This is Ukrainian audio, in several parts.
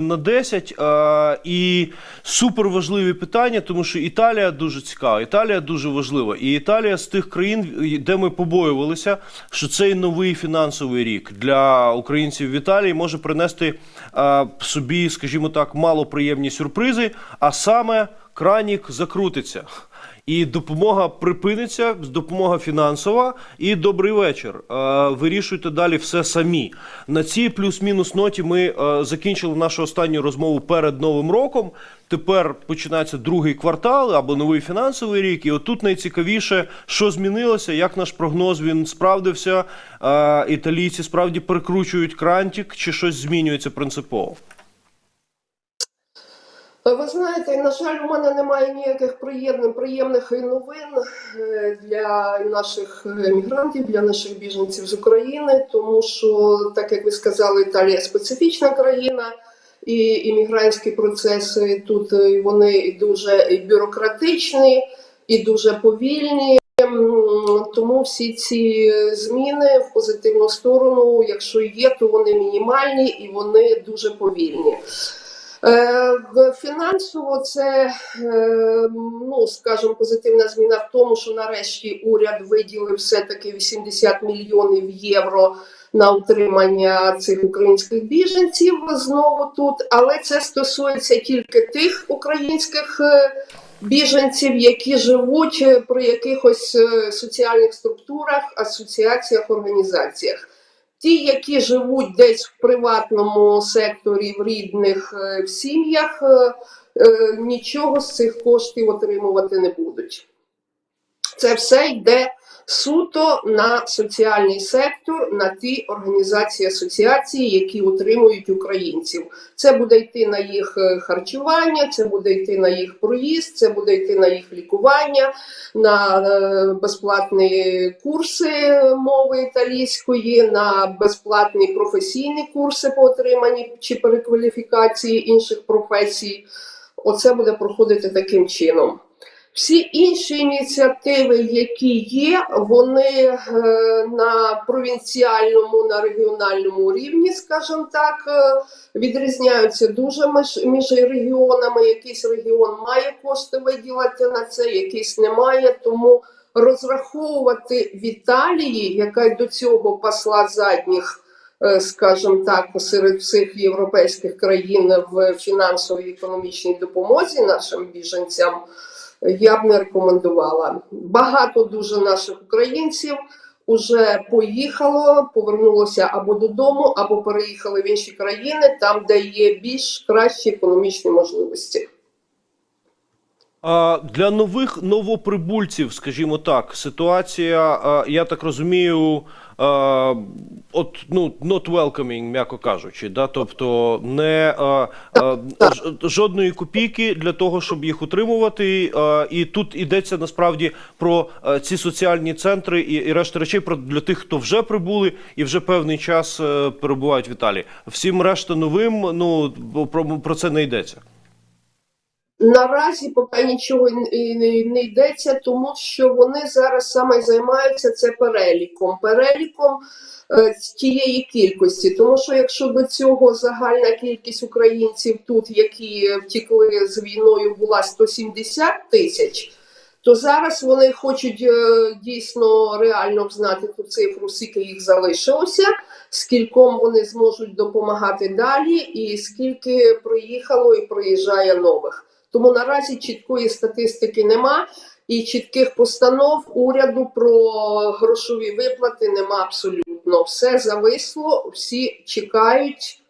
на 10 а, і супер важливі питання, тому що Італія дуже цікава, Італія дуже важлива. І Італія з тих країн, де ми побоювалися, що цей новий фінансовий рік для українців в Італії може принести а, собі, скажімо так, малоприємні сюрпризи, а саме кранік закрутиться. І допомога припиниться, допомога фінансова і добрий вечір. Е, Вирішуйте далі все самі. На цій плюс-мінус ноті ми е, закінчили нашу останню розмову перед новим роком. Тепер починається другий квартал або новий фінансовий рік. І отут найцікавіше, що змінилося, як наш прогноз він справдився. Е, Італійці справді перекручують крантик, чи щось змінюється принципово. Ви знаєте, на жаль, у мене немає ніяких приємних, приємних новин е, для наших мігрантів, для наших біженців з України, тому що, так як ви сказали, Італія специфічна країна, і іммігрантські процеси тут е, вони дуже бюрократичні і дуже повільні. Тому всі ці зміни в позитивну сторону, якщо є, то вони мінімальні і вони дуже повільні. Е, Фінансово це, е, ну скажімо, позитивна зміна в тому, що нарешті уряд виділив все-таки 80 мільйонів євро на утримання цих українських біженців знову тут. Але це стосується тільки тих українських е, біженців, які живуть при якихось соціальних структурах, асоціаціях, організаціях. Ті, які живуть десь в приватному секторі, в рідних е, в сім'ях, е, е, нічого з цих коштів отримувати не будуть. Це все йде суто на соціальний сектор, на ті організації асоціації, які утримують українців. Це буде йти на їх е, харчування, це буде йти на їх проїзд, це буде йти на їх лікування, на е, безплатні курси мови італійської, на безплатні професійні курси по отриманні чи перекваліфікації інших професій. Оце буде проходити таким чином. Всі інші ініціативи, які є, вони е, на провінціальному, на регіональному рівні, скажімо так, е, відрізняються дуже між, регіонами. Якийсь регіон має кошти виділити на це, якийсь немає. Тому розраховувати в Італії, яка й до цього пасла задніх, е, скажімо так, серед всіх європейських країн в фінансовій економічній допомозі нашим біженцям я б не рекомендувала. Багато дуже наших українців вже поїхало, повернулося або додому, або переїхали в інші країни, там, де є більш кращі економічні можливості. А для нових новоприбульців, скажімо так, ситуація, я так розумію, от ну not welcoming, м'яко кажучи, да, тобто не а, ж- жодної копійки для того, щоб їх утримувати. І тут йдеться насправді про ці соціальні центри і, і решта речей про для тих, хто вже прибули і вже певний час е, перебувають в Італії. Всім решта новим, ну про, про це не йдеться. Наразі поки нічого не, йдеться, тому що вони зараз саме займаються це переліком, переліком е, тієї кількості. Тому що якщо до цього загальна кількість українців тут, які втікли з війною, була 170 тисяч. То зараз вони хочуть е, дійсно реально знати ту цифру, скільки їх залишилося, скільком вони зможуть допомагати далі, і скільки приїхало і приїжджає нових. Тому наразі чіткої статистики нема, і чітких постанов уряду про грошові виплати нема абсолютно. Все зависло, всі чекають.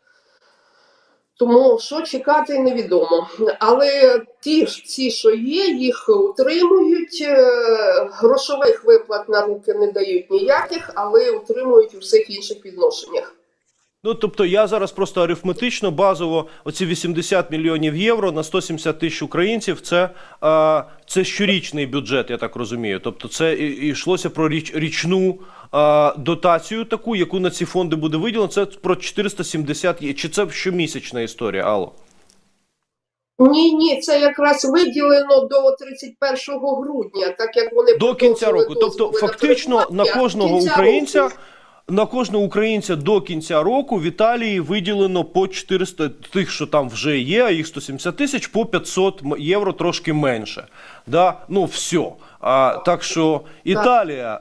Тому що чекати невідомо. Але ті, ж- ці, що є, їх утримують. е, Грошових виплат на руки не дають ніяких, але утримують у всіх інших відношеннях. Ну тобто я зараз просто арифметично базово оці 80 мільйонів євро на 170 тисяч українців. Це, е, це щорічний бюджет, я так розумію. Тобто, це і- йшлося про річ, річну е, дотацію, таку, яку на ці фонди буде виділено. Це про 470. Чи це щомісячна історія? Алло? Ні, ні, це якраз виділено до 31 грудня, так як вони До кінця року. Тобто, на фактично на кожного Кінця україця року. На кожного українця до кінця року в Італії виділено по 400 тих, що там вже є, а їх 170 тисяч, по 500 євро трошки менше. Да? Ну, все. А, так що Італія,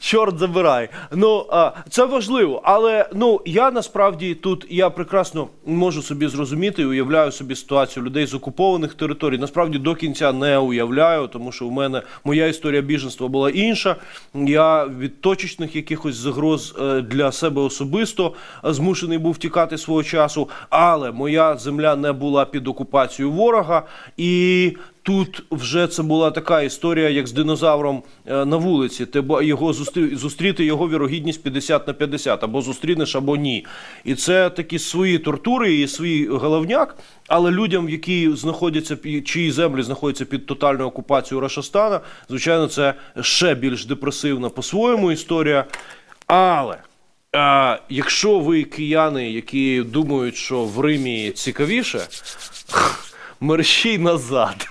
чорт забирай. Ну, а, це важливо. Але ну, я насправді тут я прекрасно можу собі зрозуміти і уявляю собі ситуацію людей з окупованих територій. Насправді до кінця не уявляю, тому що у мене моя історія біженства була інша. Я від точечних якихось загроз е, для себе особисто змушений був тікати свого часу, але моя земля не була під окупацією ворога і. Тут вже це була така історія, як з динозавром е, на вулиці. Ти його зустрі... зустріти його вірогідність 50 на 50, або зустрінеш, або ні. І це такі свої тортури і свій головняк. Але людям, які знаходяться чиї землі знаходяться під тотальною окупацією Рашастана, звичайно, це ще більш депресивна по-своєму історія. Але а, якщо ви кияни, які думають, що в Римі цікавіше, мерщій назад.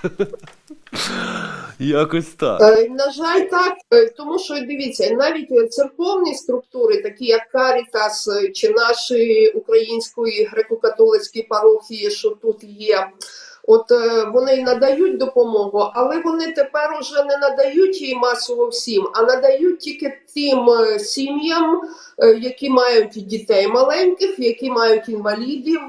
Якось так. Е, На жаль, так, е, тому що дивіться, навіть е, церковні структури, такі як Карітас чи наші української греко-католицькі парохії, що тут є. От е, вони й надають допомогу, але вони тепер уже не надають її масово всім, а надають тільки тим е, сім'ям, е, які мають дітей маленьких, які мають інвалідів,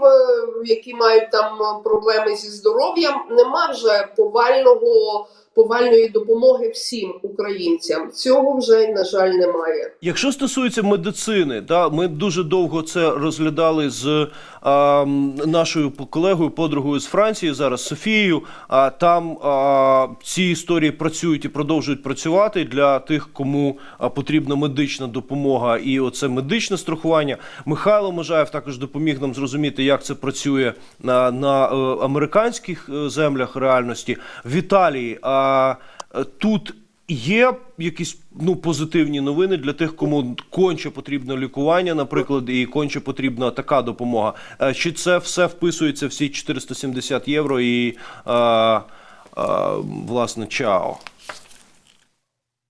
які мають там проблеми зі здоров'ям. Нема вже повального повальної допомоги всім українцям. Цього вже на жаль немає. Якщо стосується медицини, да, ми дуже довго це розглядали з а, нашою колегою, подругою з Франції, зараз Софією. А там а, ці історії працюють і продовжують працювати для тих, кому потрібна медична допомога, і оце медичне страхування. Михайло Можаєв також допоміг нам зрозуміти, як це працює на, на е, американських е, землях реальності. В Італії а, тут Є якісь ну позитивні новини для тих, кому конче потрібно лікування, наприклад, і конче потрібна така допомога. Е, Чи це все вписується всі 470 євро і е, е, власне чао?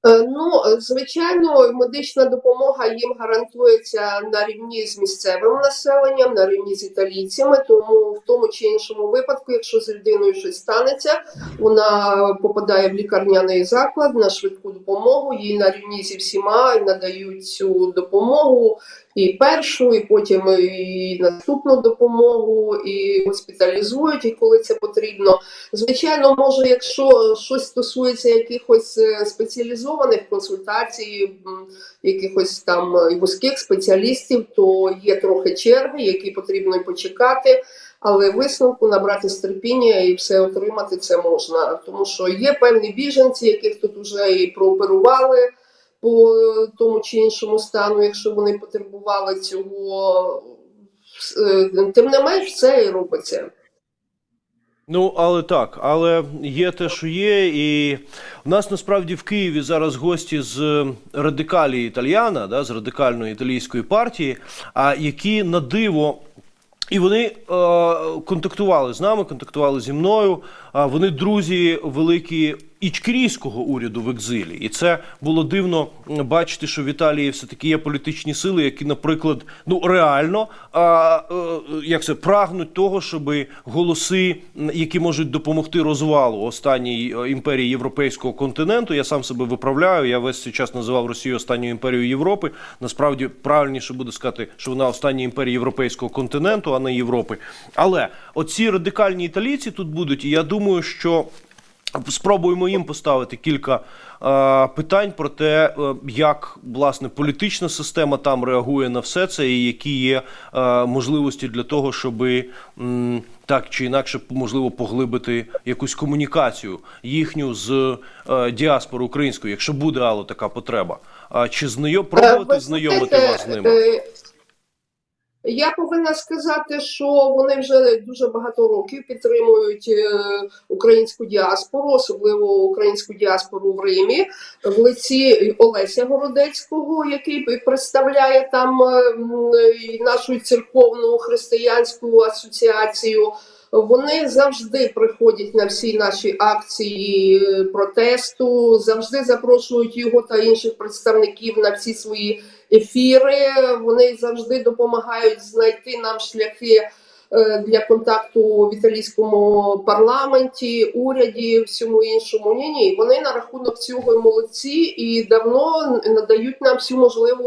Е, Ну, звичайно, медична допомога їм гарантується на рівні з місцевим населенням, на рівні з італійцями. Тому в тому чи іншому випадку, якщо з людиною щось станеться, вона попадає в лікарняний заклад на швидку допомогу. Їй на рівні зі всіма надають цю допомогу. І першу, і потім і наступну допомогу, і госпіталізують, і коли це потрібно. Звичайно, може, якщо щось стосується якихось е, спеціалізованих консультацій, якихось там е, вузьких спеціалістів, то є трохи черги, які потрібно почекати. Але висновку набрати терпіння і все отримати це можна, тому що є певні біженці, яких тут вже і прооперували по тому чи іншому стану, якщо вони потребували цього. Е, Тим не менш, це і робиться. Ну, але так, але є те, що є, і в нас насправді в Києві зараз гості з радикалі італіяна, да, з радикальної італійської партії, а які на диво. І вони е, контактували з нами, контактували зі мною. А вони друзі великі ічкерійського уряду в екзилі, і це було дивно бачити, що в Італії все таки є політичні сили, які, наприклад, ну реально а, е, як це прагнуть того, щоб голоси, які можуть допомогти розвалу останньої е, імперії європейського континенту. Я сам себе виправляю. Я весь цей час називав Росію останньою імперією Європи. Насправді правильніше буде сказати, що вона остання імперія європейського континенту, а не Європи. Але оці радикальні італійці тут будуть, і я думаю, що. Спробуємо їм поставити кілька е, питань про те, е, як власне політична система там реагує на все це, і які є е, можливості для того, щоб м, так чи інакше можливо поглибити якусь комунікацію їхню з е, діаспорою українською, якщо буде Алло, така потреба. А чи знайом Е, пробувати знайомити вас з ними? Я повинна сказати, що вони вже дуже багато років підтримують е, українську діаспору, особливо українську діаспору в Римі, в лиці Олеся Городецького, який представляє там е, нашу церковну християнську асоціацію. Вони завжди приходять на всі наші акції е, протесту, завжди запрошують його та інших представників на всі свої ефіри. Вони завжди допомагають знайти нам шляхи е, для контакту в італійському парламенті, уряді, всьому іншому. Ні, ні, вони на рахунок цього молодці і давно надають нам всю можливу